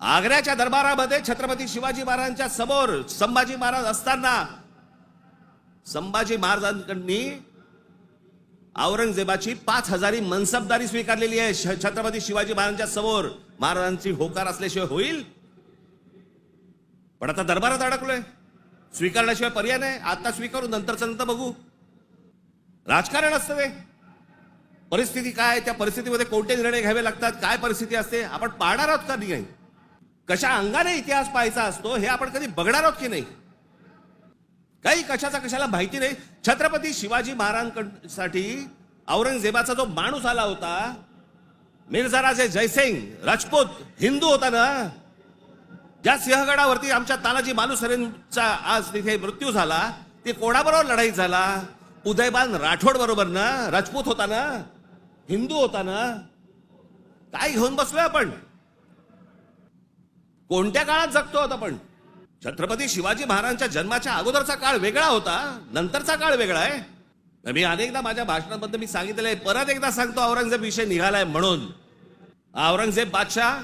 आग्र्याच्या दरबारामध्ये छत्रपती शिवाजी महाराजांच्या समोर संभाजी महाराज असताना संभाजी महाराजांकडनी औरंगजेबाची पाच हजारी मनसबदारी स्वीकारलेली आहे. श- छत्रपती शिवाजी महाराजांच्या समोर महाराजांची होकार असल्याशिवाय होईल? पण आता दरबारात अडकलोय. स्वीकारण्याशिवाय पर्याय नाही. आता स्वीकारू नंतरचं नंतर बघू. राजकारण असतं ते. परिस्थिती काय त्या परिस्थितीमध्ये कोणते निर्णय घ्यावे लागतात? काय परिस्थिती असते? आपण पाहणार आहोत का नाही? कशा अंगाने इतिहास पाहायचा असतो हे आपण कधी बघणार आहोत की नाही? काही कशाचा कशाला माहिती नाही. छत्रपती शिवाजी महाराजांसाठी औरंगजेबाचा जो माणूस आला होता मिर्झाराजे जयसिंग राजपूत हिंदू होता ना ज्या सिंहगडावरती आमच्या तानाजी मालुसरेंचा आज तिथे मृत्यू झाला ते कोणाबरोबर लढाई झाला? उदयबान राठोड बरोबर ना? राजपूत होता ना? हिंदू होता ना? काय घेऊन बसलोय आपण? कोणत्या काळात जगतो होता आपण? छत्रपती शिवाजी महाराजांच्या जन्माच्या अगोदरचा काळ वेगळा होता नंतरचा काळ वेगळा आहे. मी अनेकदा माझ्या भाषणांबद्दल मी सांगितलेलं आहे परत एकदा सांगतो औरंगजेब विषय निघालाय म्हणून. औरंगजेब बादशाह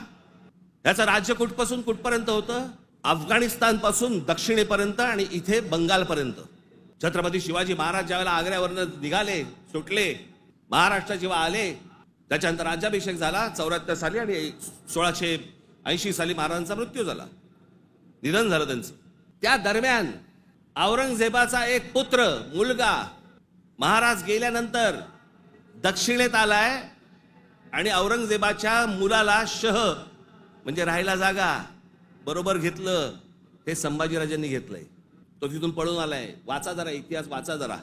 याचं राज्य कुठपासून कुठपर्यंत होतं? अफगाणिस्तानपासून दक्षिणेपर्यंत आणि इथे बंगालपर्यंत. छत्रपती शिवाजी महाराज ज्यावेळेला आग्र्यावरनं निघाले सुटले महाराष्ट्र जेव्हा आले त्याच्यानंतर राज्याभिषेक झाला चौऱ्याहत्तर साली आणि सोळाशे ऐंशी साली महाराजांचा मृत्यू झाला. निधन झालं त्यांचं. त्या दरम्यान औरंगजेबाचा एक पुत्र मुलगा महाराज गेल्यानंतर दक्षिणेत आलाय आणि औरंगजेबाच्या मुलाला शह म्हणजे राहायला जागा बरोबर घेतलं हे संभाजीराजांनी घेतलंय. तो तिथून पळून आलाय. वाचा जरा इतिहास वाचा जरा.